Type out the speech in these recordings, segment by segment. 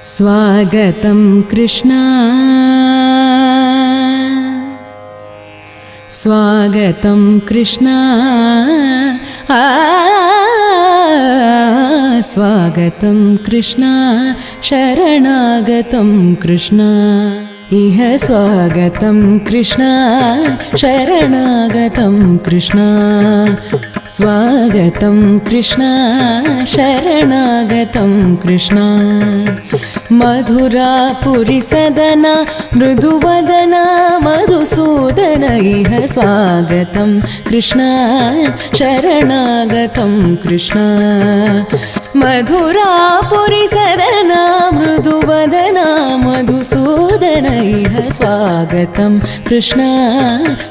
स्वागतं कृष्णा। स्वागतं कृष्णा। स्वागतं कृष्णा। शरणागतं कृष्णा। इह स्वागतं कृष्णा। शरणागतं कृष्णा स्वागतं कृष्णा शरणागतं कृष्णा। मधुरापुरिसदना मृदुवदना मधुसूदन इह स्वागतं कृष्णा शरणागतं कृष्णा। मधुरापुरिसदना मधुसूदन इह स्वागतं कृष्णा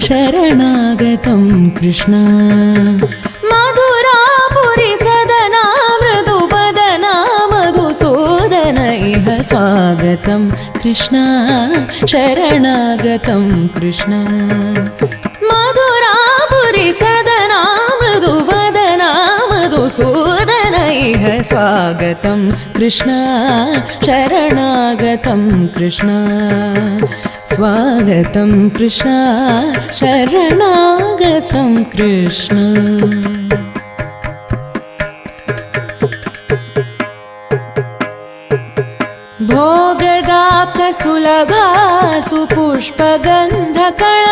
शरणागतं कृष्णा मधुरापुरि सदना मृदुवदना मधुसूदन इह स्वागतं कृष्णा शरणागतं कृष्णा। मधुरापुरि सदना मृदुवदना मधुसूदन इह स्वागतं कृष्णा शरणागतं कृष्णा। स्वागतं कृष्णा शरणागतं कृष्ण सुलभासुपुष्पगन्धकण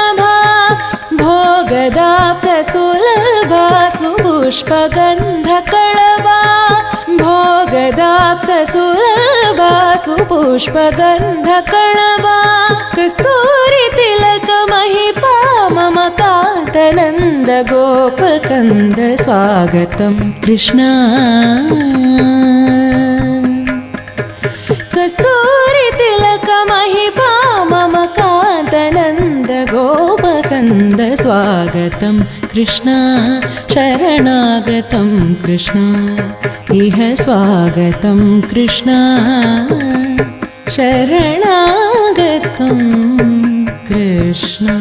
भोगदाप्त सुलभासु पुष्पगन्धकणवा भोगदाप्तसुलभासु पुष्पगन्धकणवा कस्तूरि तिलकमहिपा मम कान्तनन्द गोपकन्द स्वागतं कृष्णा। कस्तू स्वागतं कृष्णा शरणागतं कृष्णा। इह स्वागतं कृष्णा शरणागतं कृष्णा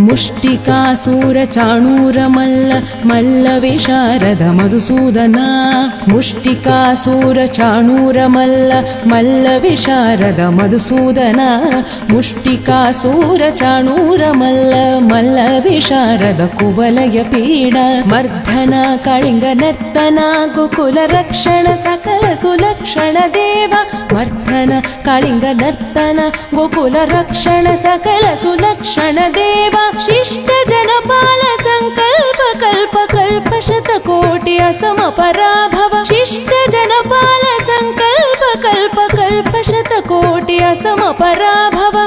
मुष्टिकासूरचाणूरमल्ल मधुसूदना। मुष्टिकासूरचाणूरमल्ल मल्लविशारद मधुसूदना। मुष्टिकासूरचाणूरमल्ल मल्लविशारद कुवलय पीड। मर्धना कलिङ्गनर्तना गोकुलरक्षण सकल सुलक्षण देव वर्तन कलिङ्गदर्तन गोकुलरक्षण सकल सुलक्षण देव शिष्टजनपाल जन पाल संकल्प कल्प कल्प शत कोटि असम पराभव कल्प कल्प शतकोटि असम पराभव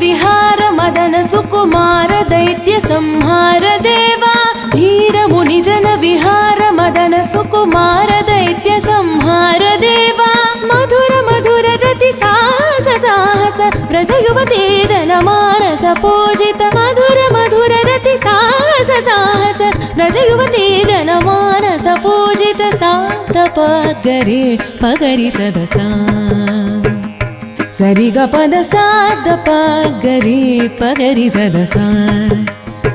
विहार मदन सुकुमार दैत्य संहार देवा धीर विहार मदन सुकुमार ಯುವತಿ ಜನ ಮಾನಸ ಪೂಜಿತ ಮಧುರ ಮಧುರ ರತಿ ಸಾಹಸ ಸಾಹಸ ರಜ ಯುವತಿ ಜನ ಮಾನಸ ಪೂಜಿತ ಸಾತ ಪಗರಿ ಪಗರಿ ಸದಸ ಸರಿಗ ಪದ ಸಾತ ಪಗರಿ ಪಗರಿ ಸದಸ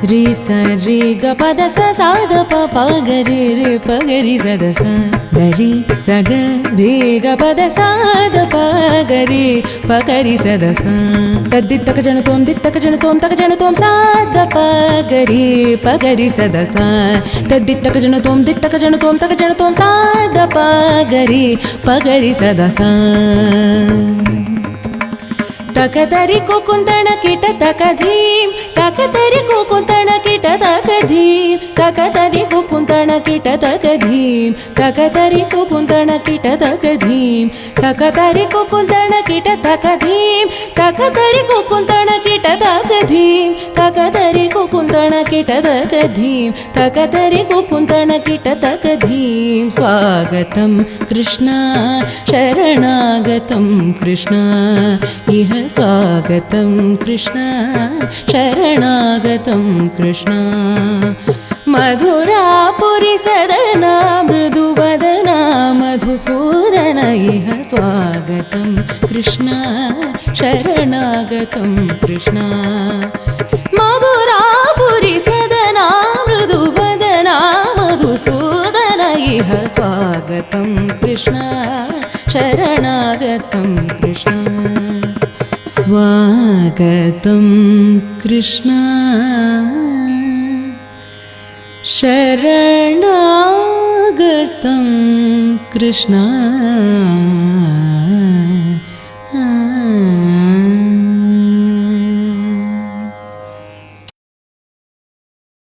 ರಿ ಸ ರಿ ಗ ಪದ ಸ ಸಾದ ಪ ಪ ಗ ರಿ ರಿ ಪ ಗ ರಿ ಸದ ಸ ಗ ರಿ ಸ ಗ ರಿ ಗ ಪದ ಸಾದ ಪ ಗ ರಿ ಪ ಗ ರಿ ಸದ ಸ ದದ್ದಿ ತಕ ಜನ ತೋಂ ದಿತ್ ತಕ ಜನ ತೋಂ ತಕ ಜನ ತೋಂ ಸಾದ ಪ ಗ ರಿ ಪ ಗ ರಿ ಸದ ಸ ದದ್ದಿ ತಕ ಜನ ತೋಂ ದಿತ್ ತಕ ಜನ ತೋಂ ತಕ ಜನ ತೋಂ ಸಾದ ಪ ಗ ರಿ ಪ ಗ ರಿ ಸದ ಸ ತಕ ತರಿ ಕೊಕುಂದಣ ಕಿಟ ತಕ ಧೀಂ काका तरी कोकुंतण किट तक धीम काका तरी कोकुंतण किट तक धीम काका तरी कोकुंतण किट तक धीम काका तरी कोकुंतण किट तक धीम काका तरी कोकुंतण किट तक धीम काका तरी कोकुंतण कुन्तनकीटतकधिं तकतरि कुकुन्तनकीटतकधिं स्वागतं कृष्णा शरणागतं कृष्णा इह स्वागतं कृष्ण शरणागतं कृष्णा। मधुरा पुरिसदना मृदुवदना मधुसूदन इह स्वागतं कृष्ण शरणागतं कृष्णा। मधुरा सदना मृदुवदना मधुसूदन इह स्वागतं कृष्ण शरणागतं कृष्ण स्वागतं कृष्ण। शरणागतं कृष्ण